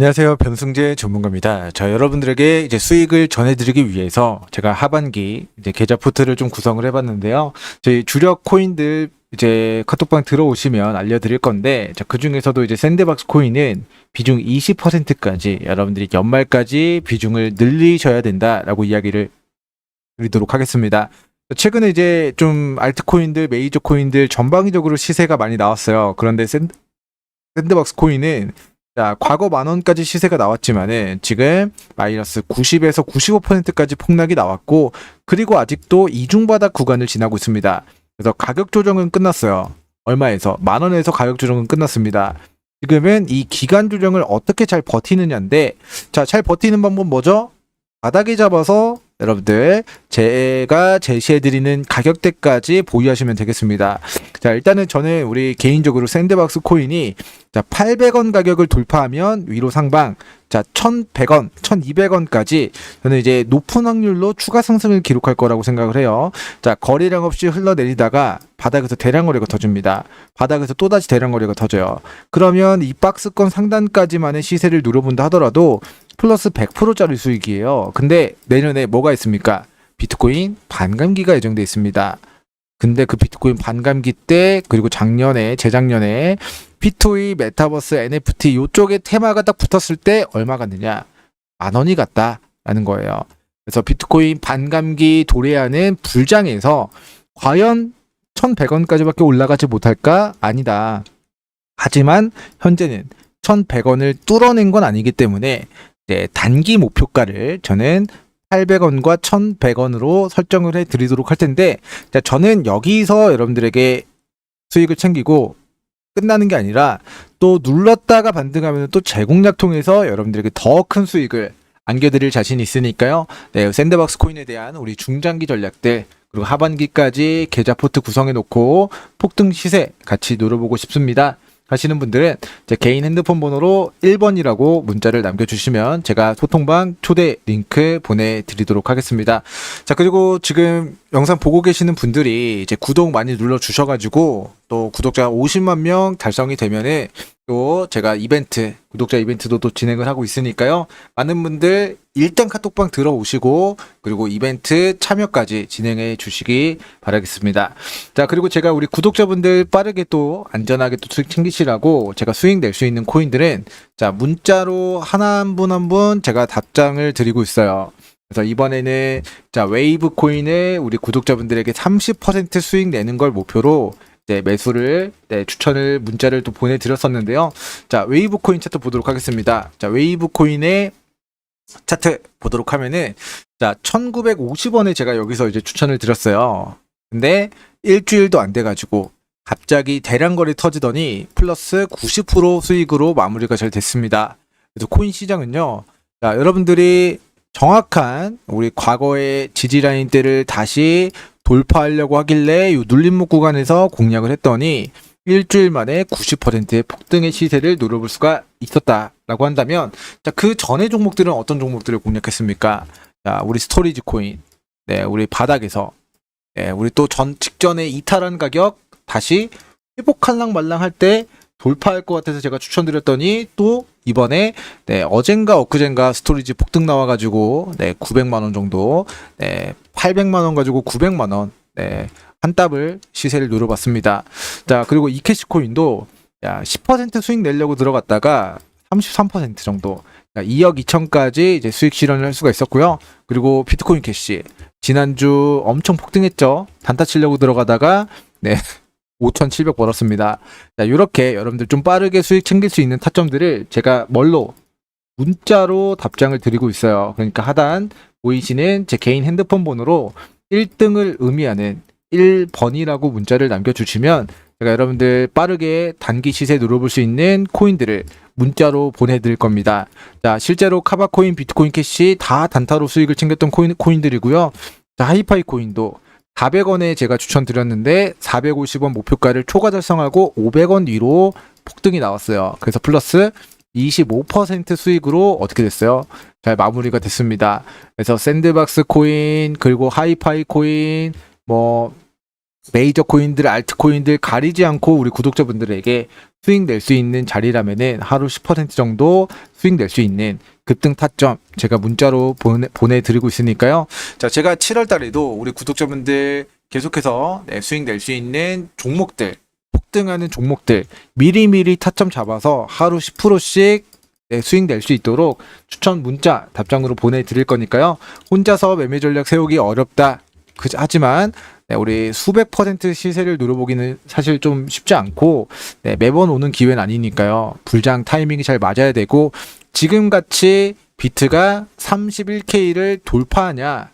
안녕하세요. 변승재 전문가입니다. 자, 여러분들에게 이제 수익을 전해드리기 위해서 제가 하반기 이제 계좌 포트를 좀 구성을 해봤는데요. 저희 주력 코인들 이제 카톡방 들어오시면 알려드릴 건데, 자, 그 중에서도 이제 샌드박스 코인은 비중 20%까지 여러분들이 연말까지 비중을 늘리셔야 된다라고 이야기를 드리도록 하겠습니다. 최근에 이제 좀 알트코인들, 메이저 코인들 전방위적으로 시세가 많이 나왔어요. 그런데 샌드, 샌드박스 코인은 자, 과거 만 원까지 시세가 나왔지만은 지금 마이너스 90에서 95%까지 폭락이 나왔고 그리고 아직도 이중바닥 구간을 지나고 있습니다. 그래서 가격 조정은 끝났어요. 얼마에서? 만 원에서 가격 조정은 끝났습니다. 지금은 이 기간 조정을 어떻게 잘 버티느냐인데 자, 잘 버티는 방법 뭐죠? 바닥에 잡아서 여러분들 제가 제시해드리는 가격대까지 보유하시면 되겠습니다. 자 일단은 저는 우리 개인적으로 샌드박스 코인이 자 800원 가격을 돌파하면 위로 상방 자 1100원 1200원까지 저는 이제 높은 확률로 추가 상승을 기록할 거라고 생각을 해요. 자 거래량 없이 흘러내리다가 바닥에서 대량 거래가 터집니다. 바닥에서 또다시 대량 거래가 터져요. 그러면 이 박스권 상단까지만의 시세를 누려본다 하더라도 플러스 100%짜리 수익이에요. 근데 내년에 뭐가 있습니까? 비트코인 반감기가 예정돼 있습니다. 근데 그 비트코인 반감기 때 그리고 작년에 재작년에 피토이 메타버스 NFT 요쪽에 테마가 딱 붙었을 때 얼마 갔느냐 만 원이 갔다라는 거예요. 그래서 비트코인 반감기 도래하는 불장에서 과연 1,100원까지밖에 올라가지 못할까? 아니다. 하지만 현재는 1,100원을 뚫어낸 건 아니기 때문에 이제 단기 목표가를 저는 800원과 1,100원으로 설정을 해 드리도록 할 텐데 자, 저는 여기서 여러분들에게 수익을 챙기고 끝나는 게 아니라 또 눌렀다가 반등하면 또 재공략 통해서 여러분들에게 더 큰 수익을 안겨드릴 자신이 있으니까요. 네, 샌드박스 코인에 대한 우리 중장기 전략들 그리고 하반기까지 계좌 포트 구성해 놓고 폭등 시세 같이 노려보고 싶습니다. 하시는 분들은 제 개인 핸드폰 번호로 1번이라고 문자를 남겨주시면 제가 소통방 초대 링크 보내드리도록 하겠습니다. 자, 그리고 지금 영상 보고 계시는 분들이 이제 구독 많이 눌러주셔가지고 또 구독자 50만 명 달성이 되면은 또 제가 이벤트, 구독자 이벤트도 또 진행을 하고 있으니까요. 많은 분들 일단 카톡방 들어오시고 그리고 이벤트 참여까지 진행해 주시기 바라겠습니다. 자, 그리고 제가 우리 구독자분들 빠르게 또 안전하게 또 챙기시라고 제가 수익 낼 수 있는 코인들은 자, 문자로 하나 한 분 한 분 제가 답장을 드리고 있어요. 그래서 이번에는 자, 웨이브 코인을 우리 구독자분들에게 30% 수익 내는 걸 목표로 네, 매수를 네, 추천을 문자를 또 보내드렸었는데요. 자, 웨이브 코인 차트 보도록 하겠습니다. 자, 웨이브 코인의 차트 보도록 하면은 자, 1950원에 제가 여기서 이제 추천을 드렸어요. 근데 일주일도 안 돼가지고 갑자기 대량 거래 터지더니 플러스 90% 수익으로 마무리가 잘 됐습니다. 그래서 코인 시장은요. 자, 여러분들이 정확한 우리 과거의 지지 라인대를 다시 돌파하려고 하길래 이 눌림목 구간에서 공략을 했더니 일주일 만에 90%의 폭등의 시세를 노려볼 수가 있었다라고 한다면 자, 그 전의 종목들은 어떤 종목들을 공략했습니까? 자, 우리 스토리지 코인. 네, 우리 바닥에서 네, 우리 또 전 직전에 이탈한 가격 다시 회복할랑 말랑 할 때 돌파할 것 같아서 제가 추천드렸더니 또 이번에 네, 어젠가 엊그젠가 스토리지 폭등 나와가지고 네, 900만 원 정도, 네, 800만 원 가지고 900만 원, 네, 한 답을 시세를 노려봤습니다. 자 그리고 이캐시 코인도 야, 10% 수익 내려고 들어갔다가 33% 정도, 그러니까 2억 2천까지 이제 수익 실현을 할 수가 있었고요. 그리고 비트코인 캐시 지난주 엄청 폭등했죠. 단타 치려고 들어가다가 네. 5,700 벌었습니다. 자, 이렇게 여러분들 좀 빠르게 수익 챙길 수 있는 타점들을 제가 뭘로 문자로 답장을 드리고 있어요. 그러니까 하단 보이시는 제 개인 핸드폰 번호로 1등을 의미하는 1번이라고 문자를 남겨주시면 제가 여러분들 빠르게 단기 시세 누려볼 수 있는 코인들을 문자로 보내드릴 겁니다. 자, 실제로 카바코인, 비트코인 캐시 다 단타로 수익을 챙겼던 코인, 코인들이고요. 자, 하이파이 코인도 400원에 제가 추천드렸는데 450원 목표가를 초과 달성하고 500원 위로 폭등이 나왔어요. 그래서 플러스 25% 수익으로 어떻게 됐어요? 잘 마무리가 됐습니다. 그래서 샌드박스 코인 그리고 하이파이 코인 뭐 메이저 코인들, 알트 코인들 가리지 않고 우리 구독자분들에게 수익 낼 수 있는 자리라면은 하루 10% 정도 수익 낼 수 있는 급등 타점 제가 문자로 보내, 보내드리고 있으니까요. 자, 제가 7월 달에도 우리 구독자분들 계속해서 네, 수익 낼 수 있는 종목들, 폭등하는 종목들 미리미리 타점 잡아서 하루 10%씩 네, 수익 낼 수 있도록 추천 문자 답장으로 보내드릴 거니까요. 혼자서 매매 전략 세우기 어렵다. 그, 하지만 네, 우리 수백 퍼센트 시세를 누려보기는 사실 좀 쉽지 않고 네, 매번 오는 기회는 아니니까요. 불장 타이밍이 잘 맞아야 되고 지금 같이 비트가 31K를 돌파하냐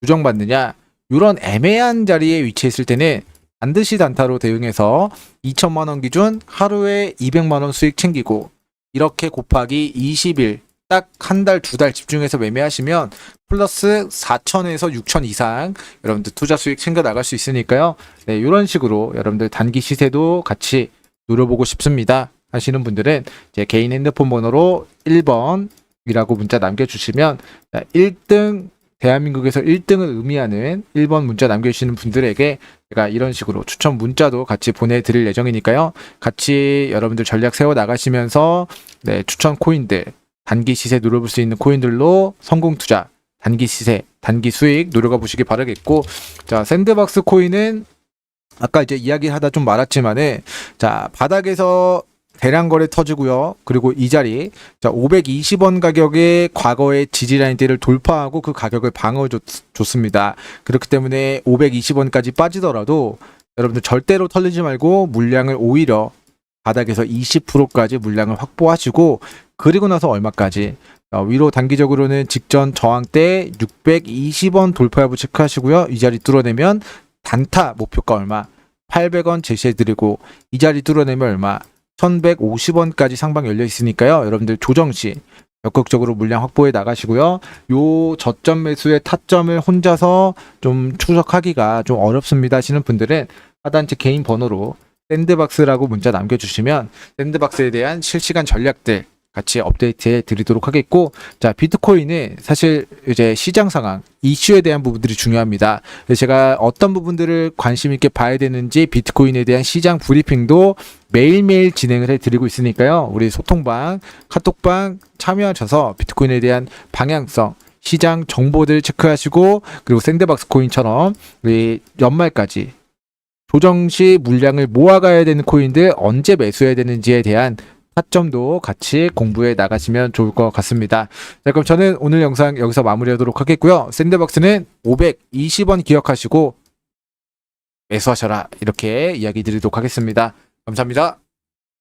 부정받느냐 이런 애매한 자리에 위치했을 때는 반드시 단타로 대응해서 2천만 원 기준 하루에 200만 원 수익 챙기고 이렇게 곱하기 20일 딱 한 달 두 달 집중해서 매매하시면 플러스 4천에서 6천 이상 여러분들 투자 수익 챙겨 나갈 수 있으니까요. 네, 이런 식으로 여러분들 단기 시세도 같이 누려보고 싶습니다. 하시는 분들은 제 개인 핸드폰 번호로 1번이라고 문자 남겨주시면 1등 대한민국에서 1등을 의미하는 1번 문자 남겨주시는 분들에게 제가 이런 식으로 추천 문자도 같이 보내드릴 예정이니까요. 같이 여러분들 전략 세워 나가시면서 네, 추천 코인들 단기 시세 누려볼 수 있는 코인들로 성공 투자 단기 시세, 단기 수익 노려가 보시기 바라겠고, 자, 샌드박스 코인은 아까 이제 이야기하다 좀 말았지만은, 자, 바닥에서 대량 거래 터지고요. 그리고 이 자리, 자, 520원 가격의 과거의 지지라인대를 돌파하고 그 가격을 방어해줬습니다. 그렇기 때문에 520원까지 빠지더라도 여러분들 절대로 털리지 말고 물량을 오히려 바닥에서 20%까지 물량을 확보하시고, 그리고 나서 얼마까지 어, 위로 단기적으로는 직전 저항 때 620원 돌파 여부 체크하시고요. 이 자리 뚫어내면 단타 목표가 얼마? 800원 제시해드리고 이 자리 뚫어내면 얼마? 1150원까지 상방 열려 있으니까요. 여러분들 조정 시 적극적으로 물량 확보해 나가시고요. 요 저점 매수의 타점을 혼자서 좀 추적하기가 좀 어렵습니다 하시는 분들은 하단 제 개인 번호로 샌드박스라고 문자 남겨주시면 샌드박스에 대한 실시간 전략들 같이 업데이트해 드리도록 하겠고 자 비트코인은 사실 이제 시장 상황 이슈에 대한 부분들이 중요합니다. 제가 어떤 부분들을 관심 있게 봐야 되는지 비트코인에 대한 시장 브리핑도 매일매일 진행을 해 드리고 있으니까요. 우리 소통방, 카톡방 참여하셔서 비트코인에 대한 방향성 시장 정보들 체크하시고 그리고 샌드박스 코인처럼 우리 연말까지 조정 시 물량을 모아가야 되는 코인들 언제 매수해야 되는지에 대한 타점도 같이 공부해 나가시면 좋을 것 같습니다. 자, 그럼 저는 오늘 영상 여기서 마무리하도록 하겠고요. 샌드박스는 520원 기억하시고 매수하셔라. 이렇게 이야기 드리도록 하겠습니다. 감사합니다.